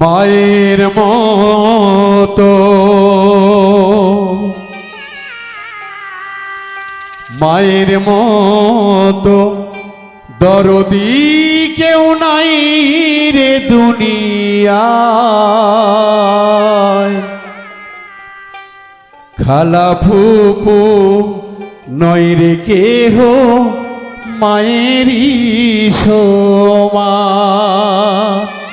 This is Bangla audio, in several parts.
মায়ের মতো। মায়ের মতো। দরদি কেউ নাই রে দুনিয়ায়। খালা ফুপু নয় রে কেহ মায়েরই সমান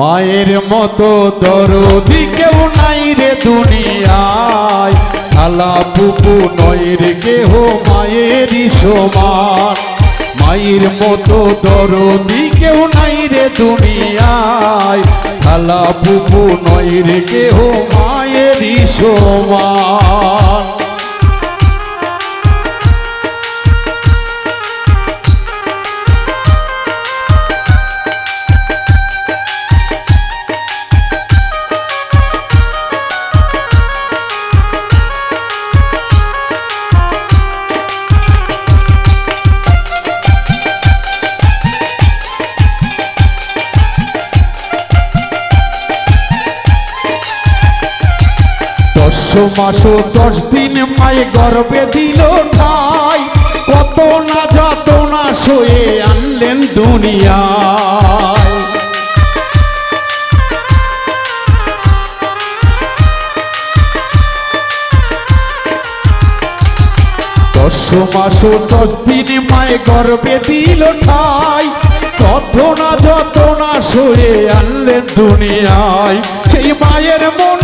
মায়ের মতো দরদি কেউ নাই রে দুনিয়ায়। খালা পুপু নয় রে কেহ মায়েরই সমান। মায়ের মতো দরদি কেউ নাই রে দুনিয়ায়। খালা পুপু নয় রে কেহ মায়েরই সমান। মাস দশ দিন মায়ে গর্বে দিল ঠাই কত না যত না সয়ে আনলেন দুনিয়ায়। দশ দিন মায়ে গর্বে দিল ঠাই কত না যত না সয়ে আনলেন দুনিয়ায়। সেই মায়ের মনে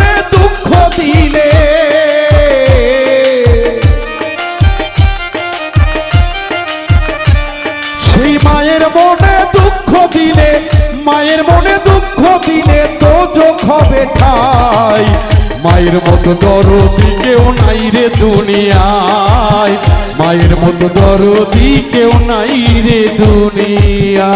দিলে তো চোখ হবে ঠাই। মায়ের মতো দরদি কেউ নাই রে দুনিয়ায়। মায়ের মতো দরদি কেউ নাই রে দুনিয়ায়।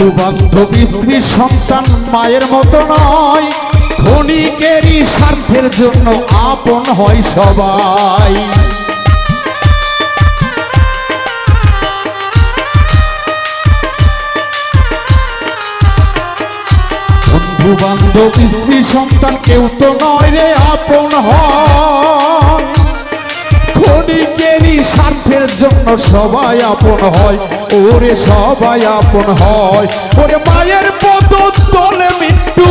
বন্ধু স্ত্রী, সন্তান মায়ের মতো নয়। ক্ষণিকেরই স্বার্থের জন্য আপন হয় সবাই। বন্ধু বান্ধব স্ত্রী, সন্তান কেউ তো নয় রে আপন। জন্য সবাই আপন হয়, ওরে সবাই আপন হয়। ওরে মায়ের পদ তলে মৃত্যু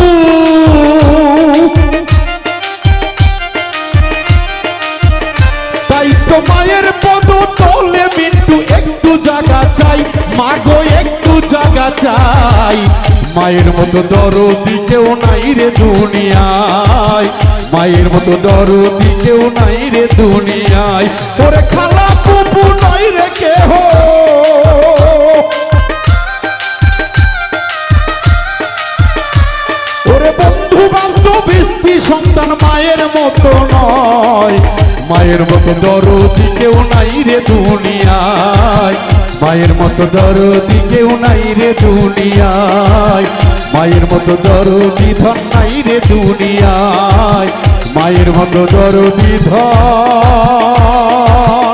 তাই তো মায়ের পদ তলে মৃত্যু একটু জায়গা চাই মাগো একটু জায়গা চাই। মায়ের মতো দরদি কেউ নাই রে দুনিয়ায়। মায়ের মতো দরদি কেউ নাই রে দুনিয়ায়। তোরে খালা সন্তান মায়ের মতো নয়। মায়ের মতো দরদি কেউ নাই রে দুনিয়ায়। মায়ের মতো দরদি কেউ নাই রে দুনিয়ায়। মায়ের মতো দরদি ধন নাই রে দুনিয়ায়। মায়ের মতো দরদি ধন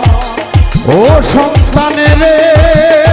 ও সন্তানের